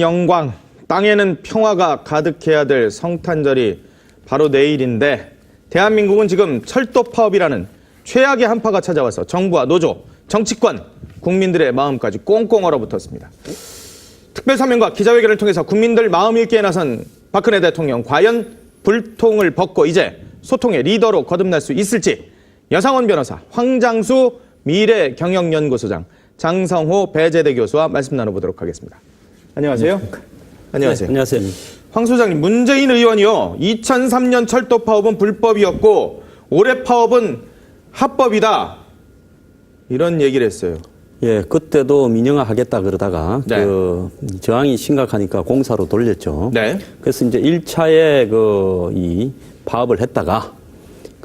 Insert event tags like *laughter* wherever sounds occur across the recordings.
영광, 땅에는 평화가 가득해야 될 성탄절이 바로 내일인데 대한민국은 지금 철도 파업이라는 최악의 한파가 찾아와서 정부와 노조, 정치권, 국민들의 마음까지 꽁꽁 얼어붙었습니다. 특별사면과 기자회견을 통해서 국민들 마음 읽기에 나선 박근혜 대통령 과연 불통을 벗고 이제 소통의 리더로 거듭날 수 있을지 여상원 변호사, 황장수 미래경영연구소장, 장성호 배재대 교수와 말씀 나눠보도록 하겠습니다. 안녕하세요. 안녕하세요. 네, 안녕하세요. 황 소장님, 문재인 의원이요. 2003년 철도 파업은 불법이었고 올해 파업은 합법이다. 이런 얘기를 했어요. 예, 그때도 민영화 하겠다 그러다가 네. 그 저항이 심각하니까 공사로 돌렸죠. 네. 그래서 이제 1차에 그 이 파업을 했다가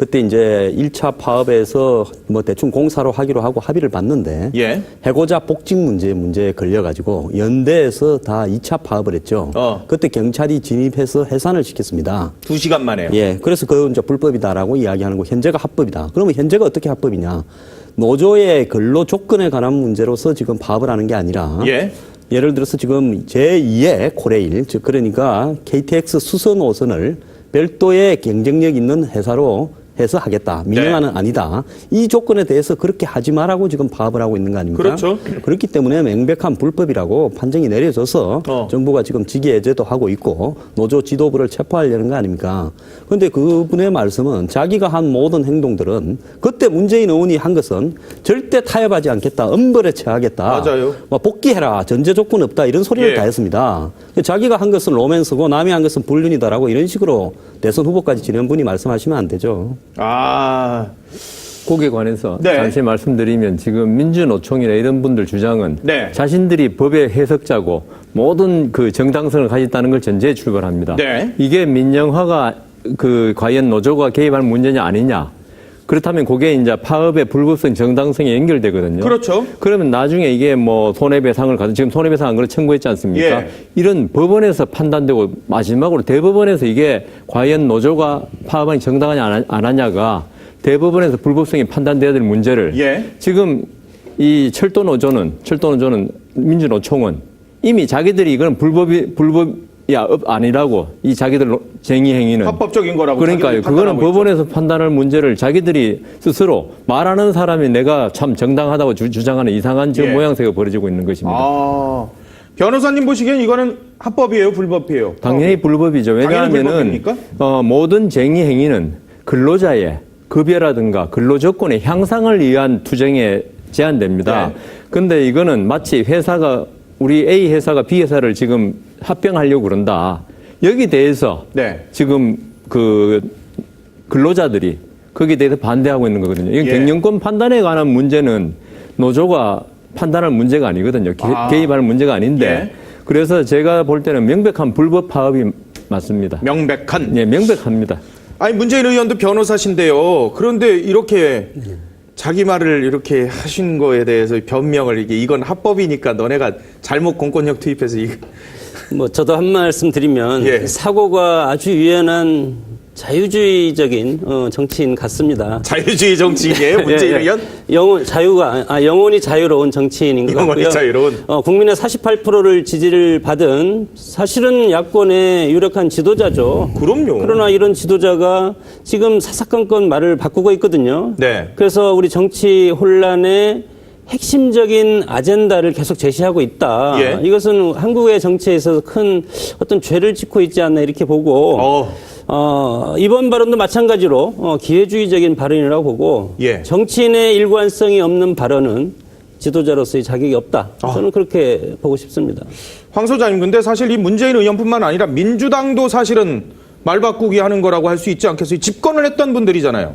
그때 이제 1차 파업에서 뭐 대충 공사로 하기로 하고 합의를 봤는데 예. 해고자 복직 문제 문제에 걸려가지고 연대에서 다 2차 파업을 했죠. 어. 그때 경찰이 진입해서 해산을 시켰습니다. 두 시간 만에요. 예, 그래서 그건 이제 불법이다라고 이야기하는 거 현재가 합법이다. 그러면 현재가 어떻게 합법이냐? 노조의 근로 조건에 관한 문제로서 지금 파업을 하는 게 아니라 예. 예를 들어서 지금 제2의 코레일, 즉 그러니까 KTX 수선 노선을 별도의 경쟁력 있는 회사로 해서 하겠다. 민영화는 아니다. 이 조건에 대해서 그렇게 하지 말라고 지금 파업을 하고 있는 거 아닙니까? 그렇죠. 그렇기 때문에 명백한 불법이라고 판정이 내려져서 어. 정부가 지금 직위해제도 하고 있고 노조 지도부를 체포하려는 거 아닙니까? 그런데 그분의 말씀은 자기가 한 모든 행동들은 그때 문재인 의원이 한 것은 절대 타협하지 않겠다, 엄벌에 처하겠다, 맞아요. 뭐 복귀해라, 전제 조건 없다 이런 소리를 예. 다 했습니다. 자기가 한 것은 로맨스고 남이 한 것은 불륜이다라고 이런 식으로 대선 후보까지 지낸 분이 말씀하시면 안 되죠. 아, 거기에 관해서 네. 잠시 말씀드리면 지금 민주노총이나 이런 분들 주장은 네. 자신들이 법의 해석자고 모든 그 정당성을 가졌다는 걸 전제에 출발합니다. 네. 이게 민영화가 그 과연 노조가 개입할 문제냐 아니냐. 그렇다면 그게 이제 파업의 불법성 정당성에 연결되거든요. 그렇죠. 그러면 나중에 이게 뭐 손해배상을 가서 지금 손해배상 안 그래 청구했지 않습니까? 예. 이런 법원에서 판단되고 마지막으로 대법원에서 이게 과연 노조가 파업안이 정당하냐 안 하- 하냐가 대법원에서 불법성이 판단돼야 될 문제를 예. 지금 이 철도 노조는 철도 노조는 민주노총은 이미 자기들이 이건 불법이 불법이 야 업- 아니라고 이 자기들 노- 쟁의 행위는 합법적인 거라고 그러니까요. 그거는 판단하고 있죠. 법원에서 판단할 문제를 자기들이 스스로 말하는 사람이 내가 참 정당하다고 주, 장하는 이상한 지금 예. 모양새가 벌어지고 있는 것입니다. 아, 변호사님 보시기엔 이거는 합법이에요, 불법이에요? 당연히 불법이죠. 왜냐하면은? 어, 모든 쟁의 행위는 근로자의 급여라든가 근로 조건의 향상을 위한 투쟁에 제한됩니다. 네. 근데 이거는 마치 회사가 우리 A 회사가 B 회사를 지금 합병하려고 그런다. 여기 대해서 네. 지금 그 근로자들이 거기에 대해서 반대하고 있는 거거든요. 이건 예. 경영권 판단에 관한 문제는 노조가 판단할 문제가 아니거든요. 개, 아. 개입할 문제가 아닌데. 예. 그래서 제가 볼 때는 명백한 불법 파업이 맞습니다. 명백한. 예, 명백합니다. 아니 문재인 의원도 변호사신데요. 그런데 이렇게 자기 말을 이렇게 하신 거에 대해서 변명을 이게 이건 합법이니까 너네가 잘못 공권력 투입해서 이뭐 저도 한 말씀 드리면 예. 사고가 아주 유연한 자유주의적인 어, 정치인 같습니다. 자유주의 *laughs* 문재인 예, 예. 의원 영혼 자유가 아 영혼이 자유로운 정치인인 것 영혼이 같고요. 자유로운. 어, 국민의 48%를 지지를 받은 사실은 야권의 유력한 지도자죠. 그럼요. 그러나 이런 지도자가 지금 사사건건 말을 바꾸고 있거든요. 네. 그래서 우리 정치 혼란의 핵심적인 아젠다를 계속 제시하고 있다. 예. 이것은 한국의 정치에 있어서 큰 어떤 죄를 짓고 있지 않나 이렇게 보고 어. 어, 이번 발언도 마찬가지로 어, 기회주의적인 발언이라고 보고 예. 정치인의 일관성이 없는 발언은 지도자로서의 자격이 없다. 아. 저는 그렇게 보고 싶습니다. 황 소장님 근데 사실 이 문재인 의원뿐만 아니라 민주당도 사실은 말 바꾸기 하는 거라고 할 수 있지 않겠어요? 집권을 했던 분들이잖아요.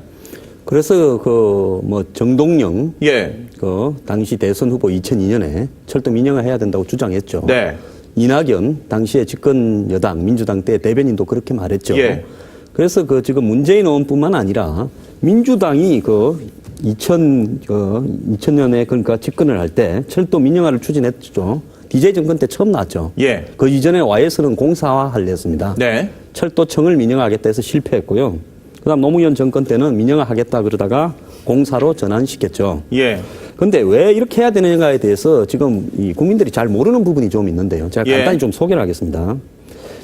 그래서 그 뭐 정동영 예. 그 당시 대선 후보 2002년에 철도 민영화 해야 된다고 주장했죠. 네. 이낙연 당시에 집권 여당 민주당 때 대변인도 그렇게 말했죠. 예. 그래서 그 지금 문재인 의원뿐만 아니라 민주당이 그 2000, 그 2000년에 그러니까 집권을 할 때 철도 민영화를 추진했죠. DJ 정권 때 처음 나왔죠. 예. 그 이전에 와이에서는 공사화 하려 했습니다. 네. 철도청을 민영화하겠다 해서 실패했고요. 그다음 노무현 정권 때는 민영화하겠다 그러다가 공사로 전환시켰죠. 예. 근데 왜 이렇게 해야 되느냐에 대해서 지금 이 국민들이 잘 모르는 부분이 좀 있는데요. 제가 예. 간단히 좀 소개를 하겠습니다.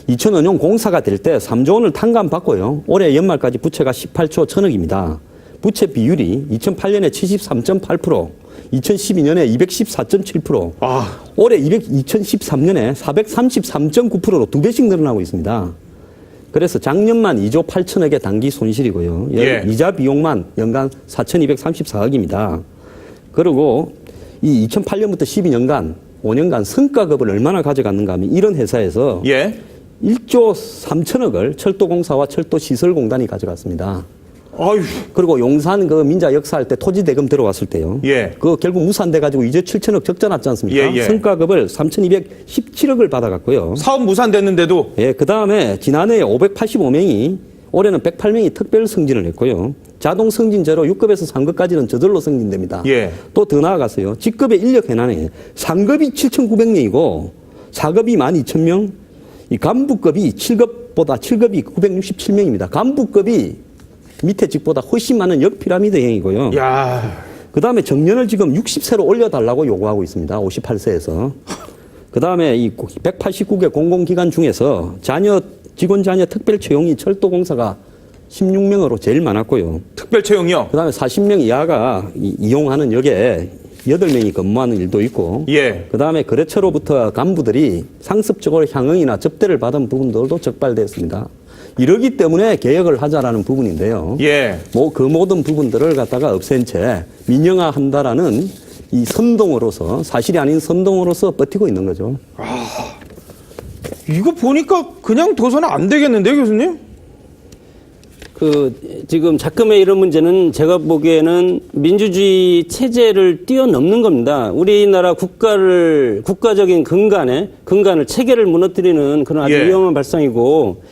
2005년 공사가 될 때 3조 원을 탕감받고요. 올해 연말까지 부채가 18조 천억입니다. 부채 비율이 2008년에 73.8%, 2012년에 214.7%, 아. 올해 200, 2013년에 433.9%로 두 배씩 늘어나고 있습니다. 그래서 작년만 2조 8천억의 단기 손실이고요. 예. 이자 비용만 연간 4,234억입니다. 그리고 이 2008년부터 12년간 5년간 성과급을 얼마나 가져갔는가 하면 이런 회사에서 예. 1조 3천억을 철도공사와 철도시설공단이 가져갔습니다. 아유. 그리고 용산 그 민자 역사할 때 토지 대금 들어왔을 때요. 예. 그 결국 무산돼 가지고 이제 7천억 적자 났지 않습니까? 예, 예. 성과급을 3,217억을 받아갔고요. 사업 무산됐는데도 예, 그 다음에 지난해 585명이 올해는 108명이 특별 승진을 했고요. 자동 승진제로 6급에서 3급까지는 저절로 승진됩니다. 예. 또 더 나아갔어요. 직급의 인력 해난에 상급이 7,900명이고 4급이 12,000명, 이 간부급이 7급보다 7급이 967명입니다. 간부급이 밑에 직보다 훨씬 많은 역피라미드형이고요. 야. 그 다음에 정년을 지금 60세로 올려달라고 요구하고 있습니다. 58세에서. 그 다음에 이 189개 공공기관 중에서 자녀, 직원 자녀 특별 채용이 철도공사가 16명으로 제일 많았고요. 특별 채용이요. 그 다음에 40명 이하가 이- 이용하는 역에 8명이 근무하는 일도 있고. 예. 그 다음에 거래처로부터 간부들이 상습적으로 향응이나 접대를 받은 부분들도 적발됐습니다. 이러기 때문에 개혁을 하자라는 부분인데요. 예. 뭐 그 모든 부분들을 갖다가 없앤 채 민영화한다라는 이 선동으로서 사실이 아닌 선동으로서 버티고 있는 거죠. 이거 보니까 그냥 둬서는 안 되겠는데요, 교수님? 그 지금 작금의 이런 문제는 제가 보기에는 민주주의 체제를 뛰어넘는 겁니다. 우리나라 국가를 국가적인 근간에 근간을 체계를 무너뜨리는 그런 아주 예. 위험한 발상이고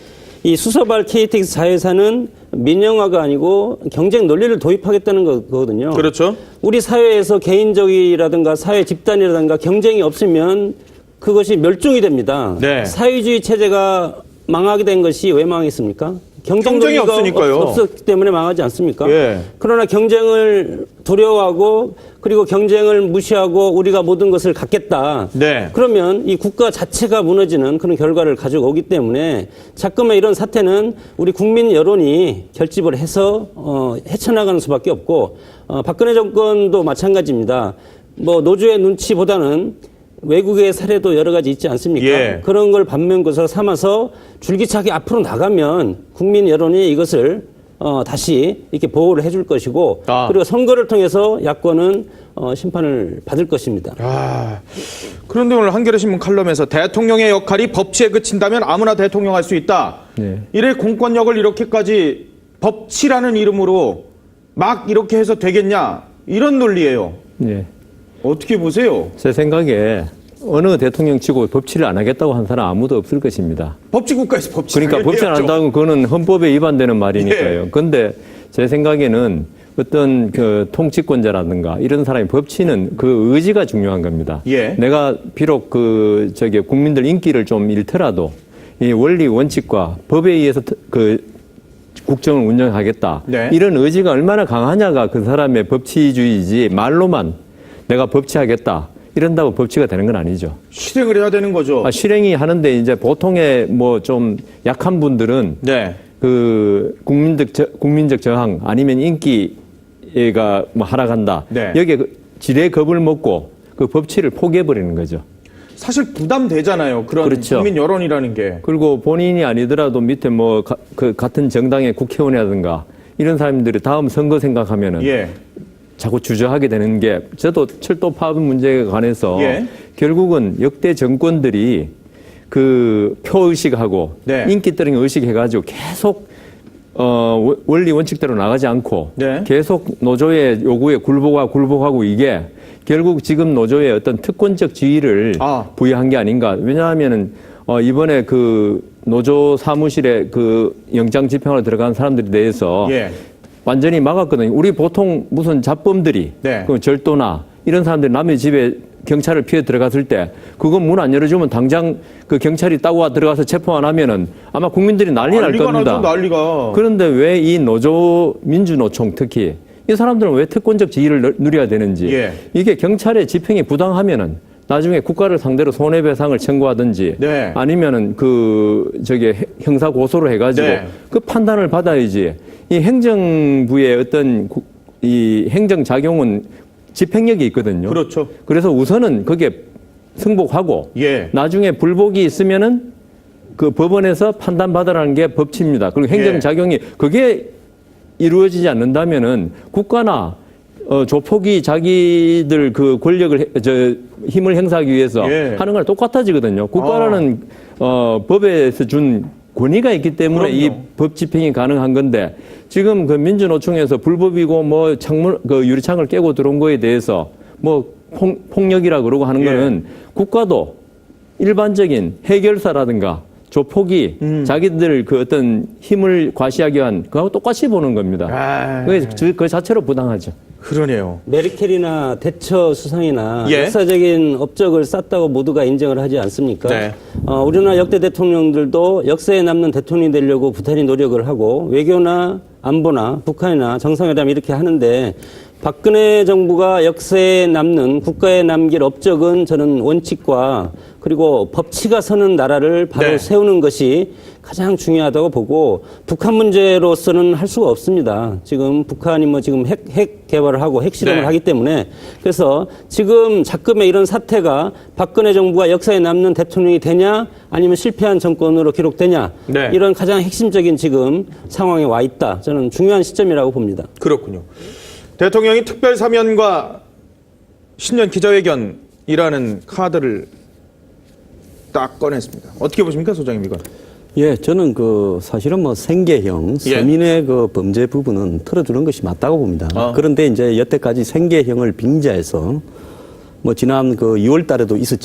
이 수서발 KTX 자회사는 민영화가 아니고 경쟁 논리를 도입하겠다는 거거든요. 그렇죠. 우리 사회에서 개인적이라든가 사회 집단이라든가 경쟁이 없으면 그것이 멸종이 됩니다. 네. 사회주의 체제가 망하게 된 것이 왜 망했습니까? 경쟁 경쟁이 없으니까요. 없, 없었기 때문에 망하지 않습니까? 예. 그러나 경쟁을 두려워하고 그리고 경쟁을 무시하고 우리가 모든 것을 갖겠다. 네. 그러면 이 국가 자체가 무너지는 그런 결과를 가지고 오기 때문에 자꾸만 이런 사태는 우리 국민 여론이 결집을 해서 어, 헤쳐나가는 수밖에 없고 어, 박근혜 정권도 마찬가지입니다. 뭐 노조의 눈치보다는 외국의 사례도 여러 가지 있지 않습니까? 예. 그런 걸 반면교사 삼아서 줄기차게 앞으로 나가면 국민 여론이 이것을 어, 다시 이렇게 보호를 해줄 것이고 아. 그리고 선거를 통해서 야권은 어, 심판을 받을 것입니다. 아, 그런데 오늘 한겨레 신문 칼럼에서 대통령의 역할이 법치에 그친다면 아무나 대통령 할 수 있다. 네. 이래 공권력을 이렇게까지 법치라는 이름으로 막 이렇게 해서 되겠냐 이런 논리예요. 예. 어떻게 보세요? 제 생각에 어느 대통령 치고 법치를 안 하겠다고 한 사람 아무도 없을 것입니다. 법치 국가에서 법치. 그러니까 법치 안 한다고 그거는 헌법에 위반되는 말이니까요. 예. 근데 제 생각에는 어떤 그 통치권자라든가 이런 사람이 법치는 그 의지가 중요한 겁니다. 예. 내가 비록 그 저기 국민들 인기를 좀 잃더라도 이 원리 원칙과 법에 의해서 트- 그 국정을 운영하겠다. 네. 이런 의지가 얼마나 강하냐가 그 사람의 법치주의지 말로만 내가 법치하겠다. 이런다고 법치가 되는 건 아니죠. 실행을 해야 되는 거죠. 아, 실행이 하는데 이제 보통의 뭐 좀 약한 분들은 네. 그 국민적 저, 국민적 저항 아니면 인기가 뭐 하락한다. 네. 여기에 그 지레 겁을 먹고 그 법치를 포기해 버리는 거죠. 사실 부담되잖아요. 그런 그렇죠. 국민 여론이라는 게. 그리고 본인이 아니더라도 밑에 뭐그 같은 정당의 국회의원이라든가 이런 사람들이 다음 선거 생각하면은 예. 자꾸 주저하게 되는 게 저도 철도 파업 문제에 관해서 예. 결국은 역대 정권들이 그 표의식하고 네. 인기떨이 의식해가지고 계속 어 원- 원리 원칙대로 나가지 않고 네. 계속 노조의 요구에 굴복하고 굴복하고 이게 결국 지금 노조의 어떤 특권적 지위를 아. 부여한 게 아닌가 왜냐하면은 어 이번에 그 노조 사무실에 그 영장 집행하러 들어간 사람들에 대해서 예. 완전히 막았거든요. 우리 보통 무슨 잡범들이 네. 그 절도나 이런 사람들이 남의 집에 경찰을 피해 들어갔을 때 그거 문 안 열어주면 당장 그 경찰이 따고 들어가서 체포 안 하면은 아마 국민들이 난리 날 난리가 겁니다. 나죠, 난리가. 그런데 왜 이 노조 민주노총 특히 이 사람들은 왜 특권적 지위를 누- 누려야 되는지 예. 이게 경찰의 집행이 부당하면은 나중에 국가를 상대로 손해배상을 청구하든지 네. 아니면은 그 저기 해- 형사 고소를 해가지고 네. 그 판단을 받아야지 이 행정부의 어떤 구- 이 행정 작용은 집행력이 있거든요. 그렇죠. 그래서 우선은 그게 승복하고 예. 나중에 불복이 있으면은 그 법원에서 판단받으라는 게 법치입니다. 그리고 예. 행정 작용이 그게 이루어지지 않는다면은 국가나 어, 조폭이 자기들 그 권력을 해- 저 힘을 행사하기 위해서 예. 하는 거랑 똑같아지거든요. 국가라는 어, 법에서 준 권위가 있기 때문에 이. 법 집행이 가능한 건데 지금 그 민주노총에서 불법이고 뭐 창문 그 유리창을 깨고 들어온 거에 대해서 뭐 폭, 폭력이라 그러고 하는 예. 거는 국가도 일반적인 해결사라든가 조폭이 음. 자기들 그 어떤 힘을 과시하기 위한 그하고 똑같이 보는 겁니다. 아. 그게 그- 그 자체로 부당하죠. 그러네요. 메르켈이나 대처 수상이나 예. 역사적인 업적을 쌓다고 모두가 인정을 하지 않습니까? 네. 어, 우리나라 역대 대통령들도 역사에 남는 대통령이 되려고 부탄히 노력을 하고 외교나 안보나 북한이나 정상회담 이렇게 하는데 박근혜 정부가 역사에 남는 국가에 남길 업적은 저는 원칙과 그리고 법치가 서는 나라를 바로 네. 세우는 것이 가장 중요하다고 보고 북한 문제로서는 할 수가 없습니다. 지금 북한이 뭐 지금 핵, 핵 개발을 하고 핵 실험을 네. 하기 때문에 그래서 지금 자금의 이런 사태가 박근혜 정부가 역사에 남는 대통령이 되냐 아니면 실패한 정권으로 기록되냐 네. 이런 가장 핵심적인 지금 상황에 와 있다. 저는 중요한 시점이라고 봅니다. 그렇군요. 대통령이 특별 사면과 신년 기자회견이라는 카드를 딱 꺼냈습니다. 어떻게 보십니까, 소장님 이건? 예, 저는 그 사실은 뭐 생계형 예. 서민의 그 범죄 부분은 틀어주는 것이 맞다고 봅니다. 어. 그런데 이제 여태까지 생계형을 빙자해서 뭐 지난 그 2월 달에도 있었지만